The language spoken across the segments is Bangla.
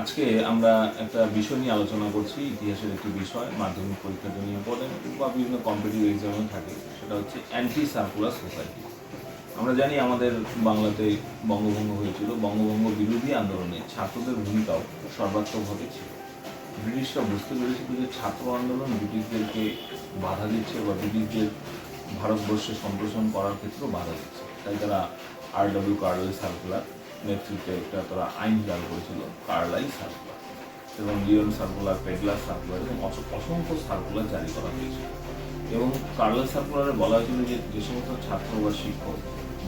আজকে আমরা একটা বিষয় নিয়ে আলোচনা করছি, ইতিহাসের একটি বিষয়, মাধ্যমিক পরীক্ষার জন্য ইম্পর্টেন্ট বা বিভিন্ন কম্পিটিভ এক্সামে থাকে, সেটা হচ্ছে অ্যান্টি সার্কুলার সোসাইটি আমরা জানি আমাদের বাংলাতে বঙ্গভঙ্গ হয়েছিল, বঙ্গভঙ্গ বিরোধী আন্দোলনে ছাত্রদের ভূমিকাও সর্বাত্মকভাবে ছিল। ব্রিটিশরা বুঝতে পেরেছিল যে ছাত্র আন্দোলন ব্রিটিশদেরকে বাধা দিচ্ছে বা ব্রিটিশদের ভারতবর্ষে সম্প্রসারণ করার ক্ষেত্রেও বাধা দিচ্ছে। তাই তারা আর ডব্লিউ কার্ডওয়ে সার্কুলার নেতৃত্বে একটা তারা আইন জারি করেছিল, কার্লাই সার্কুলার। এবং লিওন সার্কুলার পেডলার সার্কুলার এবং অসংখ্য সার্কুলার জারি করা হয়েছিল। এবং কার্লাই সার্কুলারে বলা হয়েছিল যে যে সমস্ত ছাত্র বা শিক্ষক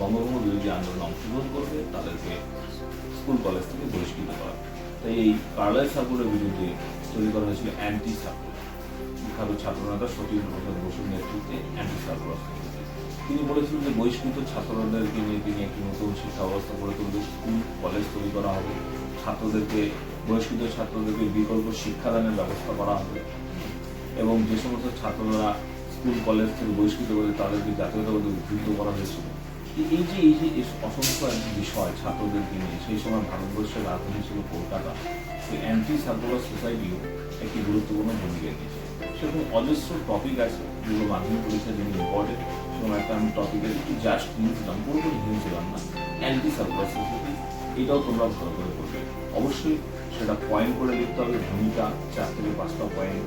বঙ্গভঙ্গ বিরোধী আন্দোলনে অংশগ্রহণ করবে, তাদেরকে স্কুল, কলেজ থেকে বহিষ্কৃত করা তাই এই কার্লাই সার্কুলার বিরুদ্ধে তৈরি করা হয়েছিল অ্যান্টি সার্কুলার বিখ্যাত ছাত্রনেতা সতীশ প্রসাদ বসুর নেতৃত্বে অ্যান্টি সার্কুলার তিনি বলেছিলেন যে, বহিষ্কৃত ছাত্রদেরকে নিয়ে তিনি একটি নতুন শিক্ষা ব্যবস্থা গড়ে তুলবে স্কুল কলেজ তৈরি করা হবে। ছাত্রদেরকে বহিষ্কৃত ছাত্রদেরকে বিকল্প শিক্ষাদানের ব্যবস্থা করা হবে। এবং যে সমস্ত ছাত্ররা স্কুল, কলেজ থেকে বহিষ্কৃত করে তাদেরকে জাতীয়তাবাদে উদ্বুদ্ধ করা হয়েছিল। এই- যে, এই যে অসংখ্য একটি বিষয় ছাত্রদেরকে নিয়ে, সেই সময় ভারতবর্ষের রাজধানী ছিল কলকাতা। সেই অ্যান্টি সার্কুলার সোসাইটিও একটি গুরুত্বপূর্ণ ভূমিকা নিয়েছে। সেরকম অজস্র টপিক আছে, যেগুলো মাধ্যমিক পরীক্ষার জন্য ইম্পর্টেন্ট সেরকম একটা আমি টপিকের একটু জাস্ট নিয়েছিলাম পুরোপুরি নিয়েছিলাম না অ্যান্টি সার্কুলার সোসাইটি। এটাও তোমরা ভালো করে করবে। অবশ্যই সেটা পয়েন্ট করে লিখতে হবে, ভূমিকা চার থেকে পাঁচটা পয়েন্ট